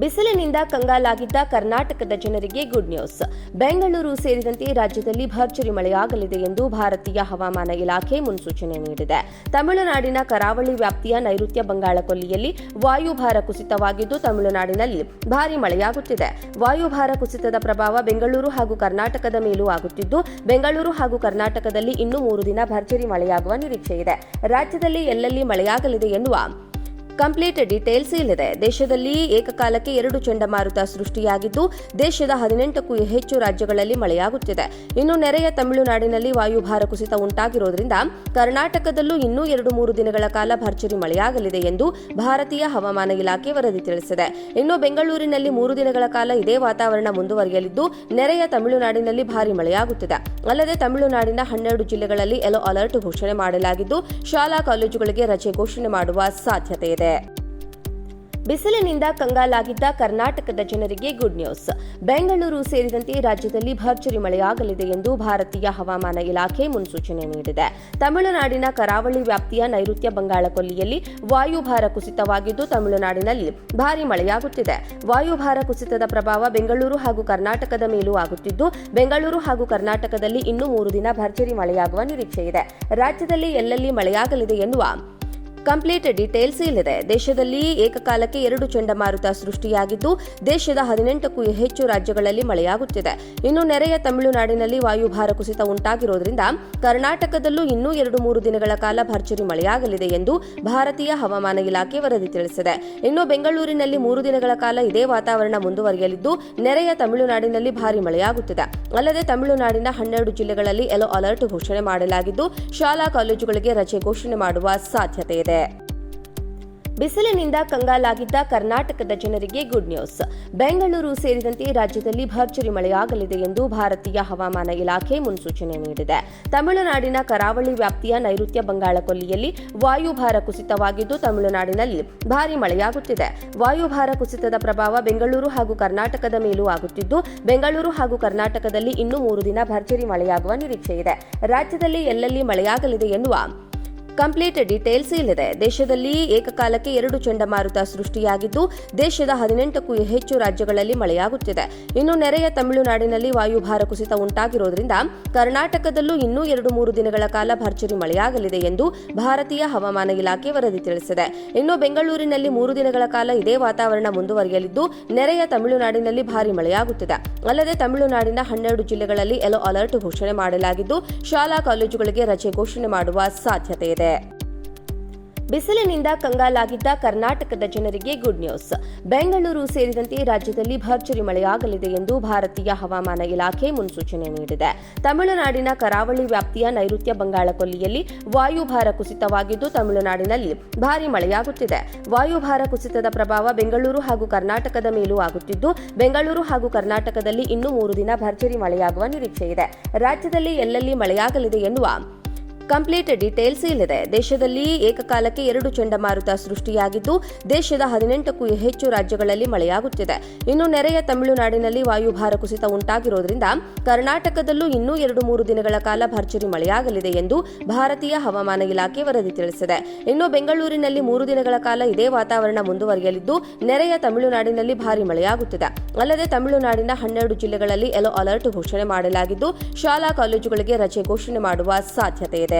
ಬಿಸಿಲಿನಿಂದ ಕಂಗಾಲಾಗಿದ್ದ ಕರ್ನಾಟಕದ ಜನರಿಗೆ ಗುಡ್ ನ್ಯೂಸ್ ಬೆಂಗಳೂರು ಸೇರಿದಂತೆ ರಾಜ್ಯದಲ್ಲಿ ಭರ್ಜರಿ ಮಳೆಯಾಗಲಿದೆ ಎಂದು ಭಾರತೀಯ ಹವಾಮಾನ ಇಲಾಖೆ ಮುನ್ಸೂಚನೆ ನೀಡಿದೆ. ತಮಿಳುನಾಡಿನ ಕರಾವಳಿ ವ್ಯಾಪ್ತಿಯ ನೈಋತ್ಯ ಬಂಗಾಳಕೊಲ್ಲಿಯಲ್ಲಿ ವಾಯುಭಾರ ಕುಸಿತವಾಗಿದ್ದು, ತಮಿಳುನಾಡಿನಲ್ಲಿ ಭಾರಿ ಮಳೆಯಾಗುತ್ತಿದೆ. ವಾಯುಭಾರ ಕುಸಿತದ ಪ್ರಭಾವ ಬೆಂಗಳೂರು ಹಾಗೂ ಕರ್ನಾಟಕದ ಮೇಲೂ ಆಗುತ್ತಿದ್ದು, ಬೆಂಗಳೂರು ಹಾಗೂ ಕರ್ನಾಟಕದಲ್ಲಿ ಇನ್ನೂ ಮೂರು ದಿನ ಭರ್ಜರಿ ಮಳೆಯಾಗುವ ನಿರೀಕ್ಷೆ ಇದೆ ರಾಜ್ಯದಲ್ಲಿ ಎಲ್ಲೆಲ್ಲಿ ಮಳೆಯಾಗಲಿದೆ ಎನ್ನುವ ಕಂಪ್ಲೀಟ್ ಡೀಟೇಲ್ಸ್ ಇಲ್ಲಿದೆ. ದೇಶದಲ್ಲಿ ಏಕಕಾಲಕ್ಕೆ ಎರಡು ಚಂಡಮಾರುತ ಸೃಷ್ಟಿಯಾಗಿದ್ದು, ದೇಶದ ಹದಿನೆಂಟಕ್ಕೂ ಹೆಚ್ಚು ರಾಜ್ಯಗಳಲ್ಲಿ ಮಳೆಯಾಗುತ್ತಿದೆ. ಇನ್ನು ನೆರೆಯ ತಮಿಳುನಾಡಿನಲ್ಲಿ ವಾಯುಭಾರ ಕುಸಿತ ಉಂಟಾಗಿರೋದ್ರಿಂದ ಕರ್ನಾಟಕದಲ್ಲೂ ಇನ್ನೂ ಎರಡು ಮೂರು ದಿನಗಳ ಕಾಲ ಭರ್ಜರಿ ಮಳೆಯಾಗಲಿದೆ ಎಂದು ಭಾರತೀಯ ಹವಾಮಾನ ಇಲಾಖೆ ವರದಿ ತಿಳಿಸಿದೆ. ಇನ್ನು ಬೆಂಗಳೂರಿನಲ್ಲಿ ಮೂರು ದಿನಗಳ ಕಾಲ ಇದೇ ವಾತಾವರಣ ಮುಂದುವರಿಯಲಿದ್ದು, ನೆರೆಯ ತಮಿಳುನಾಡಿನಲ್ಲಿ ಭಾರಿ ಮಳೆಯಾಗುತ್ತಿದೆ. ಅಲ್ಲದೆ ತಮಿಳುನಾಡಿನ ಹನ್ನೆರಡು ಜಿಲ್ಲೆಗಳಲ್ಲಿ ಯೆಲ್ಲೋ ಅಲರ್ಟ್ ಘೋಷಣೆ ಮಾಡಲಾಗಿದ್ದು, ಶಾಲಾ ಕಾಲೇಜುಗಳಿಗೆ ರಜೆ ಘೋಷಣೆ ಮಾಡುವ ಸಾಧ್ಯತೆ ಇದೆ. ಬಿಸಿಲಿನಿಂದ ಕಂಗಾಲಾಗಿದ್ದ ಕರ್ನಾಟಕದ ಜನರಿಗೆ ಗುಡ್ ನ್ಯೂಸ್ ಬೆಂಗಳೂರು ಸೇರಿದಂತೆ ರಾಜ್ಯದಲ್ಲಿ ಭರ್ಜರಿ ಮಳೆಯಾಗಲಿದೆ ಎಂದು ಭಾರತೀಯ ಹವಾಮಾನ ಇಲಾಖೆ ಮುನ್ಸೂಚನೆ ನೀಡಿದೆ. ತಮಿಳುನಾಡಿನ ಕರಾವಳಿ ವ್ಯಾಪ್ತಿಯ ನೈಋತ್ಯ ಬಂಗಾಳಕೊಲ್ಲಿಯಲ್ಲಿ ವಾಯುಭಾರ ಕುಸಿತವಾಗಿದ್ದು, ತಮಿಳುನಾಡಿನಲ್ಲಿ ಭಾರಿ ಮಳೆಯಾಗುತ್ತಿದೆ. ವಾಯುಭಾರ ಕುಸಿತದ ಪ್ರಭಾವ ಬೆಂಗಳೂರು ಹಾಗೂ ಕರ್ನಾಟಕದ ಮೇಲೂ ಆಗುತ್ತಿದ್ದು, ಬೆಂಗಳೂರು ಹಾಗೂ ಕರ್ನಾಟಕದಲ್ಲಿ ಇನ್ನೂ ಮೂರು ದಿನ ಭರ್ಜರಿ ಮಳೆಯಾಗುವ ನಿರೀಕ್ಷೆ ಇದೆ. ರಾಜ್ಯದಲ್ಲಿ ಎಲ್ಲೆಲ್ಲಿ ಮಳೆಯಾಗಲಿದೆ ಎನ್ನುವ ಕಂಪ್ಲೀಟ್ ಡೀಟೇಲ್ಸ್ ಇಲ್ಲಿದೆ. ದೇಶದಲ್ಲಿ ಏಕಕಾಲಕ್ಕೆ ಎರಡು ಚಂಡಮಾರುತ ಸೃಷ್ಟಿಯಾಗಿದ್ದು, ದೇಶದ ಹದಿನೆಂಟಕ್ಕೂ ಹೆಚ್ಚು ರಾಜ್ಯಗಳಲ್ಲಿ ಮಳೆಯಾಗುತ್ತಿದೆ. ಇನ್ನು ನೆರೆಯ ತಮಿಳುನಾಡಿನಲ್ಲಿ ವಾಯುಭಾರ ಕುಸಿತ ಉಂಟಾಗಿರೋದ್ರಿಂದ ಕರ್ನಾಟಕದಲ್ಲೂ ಇನ್ನೂ ಎರಡು ಮೂರು ದಿನಗಳ ಕಾಲ ಭರ್ಜರಿ ಮಳೆಯಾಗಲಿದೆ ಎಂದು ಭಾರತೀಯ ಹವಾಮಾನ ಇಲಾಖೆ ವರದಿ ತಿಳಿಸಿದೆ. ಇನ್ನು ಬೆಂಗಳೂರಿನಲ್ಲಿ ಮೂರು ದಿನಗಳ ಕಾಲ ಇದೇ ವಾತಾವರಣ ಮುಂದುವರಿಯಲಿದ್ದು, ನೆರೆಯ ತಮಿಳುನಾಡಿನಲ್ಲಿ ಭಾರಿ ಮಳೆಯಾಗುತ್ತಿದೆ. ಅಲ್ಲದೆ ತಮಿಳುನಾಡಿನ ಹನ್ನೆರಡು ಜಿಲ್ಲೆಗಳಲ್ಲಿ ಯೆಲ್ಲೋ ಅಲರ್ಟ್ ಘೋಷಣೆ ಮಾಡಲಾಗಿದ್ದು, ಶಾಲಾ ಕಾಲೇಜುಗಳಿಗೆ ರಜೆ ಘೋಷಣೆ ಮಾಡುವ ಸಾಧ್ಯತೆ ಇದೆ. ಬಿಸಿಲಿನಿಂದ ಕಂಗಾಲಾಗಿದ್ದ ಕರ್ನಾಟಕದ ಜನರಿಗೆ ಗುಡ್ ನ್ಯೂಸ್ ಬೆಂಗಳೂರು ಸೇರಿದಂತೆ ರಾಜ್ಯದಲ್ಲಿ ಭರ್ಜರಿ ಮಳೆಯಾಗಲಿದೆ ಎಂದು ಭಾರತೀಯ ಹವಾಮಾನ ಇಲಾಖೆ ಮುನ್ಸೂಚನೆ ನೀಡಿದೆ. ತಮಿಳುನಾಡಿನ ಕರಾವಳಿ ವ್ಯಾಪ್ತಿಯ ನೈಋತ್ಯ ಬಂಗಾಳಕೊಲ್ಲಿಯಲ್ಲಿ ವಾಯುಭಾರ ಕುಸಿತವಾಗಿದ್ದು, ತಮಿಳುನಾಡಿನಲ್ಲಿ ಭಾರಿ ಮಳೆಯಾಗುತ್ತಿದೆ. ವಾಯುಭಾರ ಕುಸಿತದ ಪ್ರಭಾವ ಬೆಂಗಳೂರು ಹಾಗೂ ಕರ್ನಾಟಕದ ಮೇಲೂ ಆಗುತ್ತಿದ್ದು, ಬೆಂಗಳೂರು ಹಾಗೂ ಕರ್ನಾಟಕದಲ್ಲಿ ಇನ್ನೂ ಮೂರು ದಿನ ಭರ್ಜರಿ ಮಳೆಯಾಗುವ ನಿರೀಕ್ಷೆ ಇದೆ ರಾಜ್ಯದಲ್ಲಿ ಎಲ್ಲೆಲ್ಲಿ ಮಳೆಯಾಗಲಿದೆ ಎನ್ನುವ ಕಂಪ್ಲೀಟ್ ಡೀಟೇಲ್ಸ್ ಇಲ್ಲಿದೆ. ದೇಶದಲ್ಲಿ ಏಕಕಾಲಕ್ಕೆ ಎರಡು ಚಂಡಮಾರುತ ಸೃಷ್ಟಿಯಾಗಿದ್ದು, ದೇಶದ ಹದಿನೆಂಟಕ್ಕೂ ಹೆಚ್ಚು ರಾಜ್ಯಗಳಲ್ಲಿ ಮಳೆಯಾಗುತ್ತಿದೆ. ಇನ್ನು ನೆರೆಯ ತಮಿಳುನಾಡಿನಲ್ಲಿ ವಾಯುಭಾರ ಕುಸಿತ ಉಂಟಾಗಿರೋದ್ರಿಂದ ಕರ್ನಾಟಕದಲ್ಲೂ ಇನ್ನೂ ಎರಡು ಮೂರು ದಿನಗಳ ಕಾಲ ಭರ್ಜರಿ ಮಳೆಯಾಗಲಿದೆ ಎಂದು ಭಾರತೀಯ ಹವಾಮಾನ ಇಲಾಖೆ ವರದಿ ತಿಳಿಸಿದೆ. ಇನ್ನು ಬೆಂಗಳೂರಿನಲ್ಲಿ ಮೂರು ದಿನಗಳ ಕಾಲ ಇದೇ ವಾತಾವರಣ ಮುಂದುವರಿಯಲಿದ್ದು, ನೆರೆಯ ತಮಿಳುನಾಡಿನಲ್ಲಿ ಭಾರಿ ಮಳೆಯಾಗುತ್ತಿದೆ. ಅಲ್ಲದೆ ತಮಿಳುನಾಡಿನ ಹನ್ನೆರಡು ಜಿಲ್ಲೆಗಳಲ್ಲಿ ಯೆಲ್ಲೋ ಅಲರ್ಟ್ ಘೋಷಣೆ ಮಾಡಲಾಗಿದ್ದು, ಶಾಲಾ ಕಾಲೇಜುಗಳಿಗೆ ರಜೆ ಘೋಷಣೆ ಮಾಡುವ ಸಾಧ್ಯತೆ ಇದೆ. ಬಿಸಿಲಿನಿಂದ ಕಂಗಾಲಾಗಿದ್ದ ಕರ್ನಾಟಕದ ಜನರಿಗೆ ಗುಡ್ ನ್ಯೂಸ್. ಬೆಂಗಳೂರು ಸೇರಿದಂತೆ ರಾಜ್ಯದಲ್ಲಿ ಭರ್ಜರಿ ಮಳೆಯಾಗಲಿದೆ ಎಂದು ಭಾರತೀಯ ಹವಾಮಾನ ಇಲಾಖೆ ಮುನ್ಸೂಚನೆ ನೀಡಿದೆ. ತಮಿಳುನಾಡಿನ ಕರಾವಳಿ ವ್ಯಾಪ್ತಿಯ ನೈಋತ್ಯ ಬಂಗಾಳಕೊಲ್ಲಿಯಲ್ಲಿ ವಾಯುಭಾರ ಕುಸಿತವಾಗಿದ್ದು, ತಮಿಳುನಾಡಿನಲ್ಲಿ ಭಾರಿ ಮಳೆಯಾಗುತ್ತಿದೆ. ವಾಯುಭಾರ ಕುಸಿತದ ಪ್ರಭಾವ ಬೆಂಗಳೂರು ಹಾಗೂ ಕರ್ನಾಟಕದ ಮೇಲೂ ಆಗುತ್ತಿದ್ದು, ಬೆಂಗಳೂರು ಹಾಗೂ ಕರ್ನಾಟಕದಲ್ಲಿ ಇನ್ನೂ ಮೂರು ದಿನ ಭರ್ಜರಿ ಮಳೆಯಾಗುವ ನಿರೀಕ್ಷೆ ಇದೆ ರಾಜ್ಯದಲ್ಲಿ ಎಲ್ಲೆಲ್ಲಿ ಮಳೆಯಾಗಲಿದೆ ಎನ್ನುವ ಕಂಪ್ಲೀಟ್ ಡೀಟೇಲ್ಸ್ ಇಲ್ಲಿದೆ. ದೇಶದಲ್ಲಿ ಏಕಕಾಲಕ್ಕೆ ಎರಡು ಚಂಡಮಾರುತ ಸೃಷ್ಟಿಯಾಗಿದ್ದು, ದೇಶದ ಹದಿನೆಂಟಕ್ಕೂ ಹೆಚ್ಚು ರಾಜ್ಯಗಳಲ್ಲಿ ಮಳೆಯಾಗುತ್ತಿದೆ. ಇನ್ನು ನೆರೆಯ ತಮಿಳುನಾಡಿನಲ್ಲಿ ವಾಯುಭಾರ ಕುಸಿತ ಉಂಟಾಗಿರೋದ್ರಿಂದ ಕರ್ನಾಟಕದಲ್ಲೂ ಇನ್ನೂ ಎರಡು ಮೂರು ದಿನಗಳ ಕಾಲ ಭರ್ಜರಿ ಮಳೆಯಾಗಲಿದೆ ಎಂದು ಭಾರತೀಯ ಹವಾಮಾನ ಇಲಾಖೆ ವರದಿ ತಿಳಿಸಿದೆ. ಇನ್ನು ಬೆಂಗಳೂರಿನಲ್ಲಿ ಮೂರು ದಿನಗಳ ಕಾಲ ಇದೇ ವಾತಾವರಣ ಮುಂದುವರಿಯಲಿದ್ದು, ನೆರೆಯ ತಮಿಳುನಾಡಿನಲ್ಲಿ ಭಾರಿ ಮಳೆಯಾಗುತ್ತಿದೆ. ಅಲ್ಲದೆ ತಮಿಳುನಾಡಿನ ಹನ್ನೆರಡು ಜಿಲ್ಲೆಗಳಲ್ಲಿ ಯೆಲ್ಲೋ ಅಲರ್ಟ್ ಘೋಷಣೆ ಮಾಡಲಾಗಿದ್ದು, ಶಾಲಾ ಕಾಲೇಜುಗಳಿಗೆ ರಜೆ ಘೋಷಣೆ ಮಾಡುವ ಸಾಧ್ಯತೆ ಇದೆ.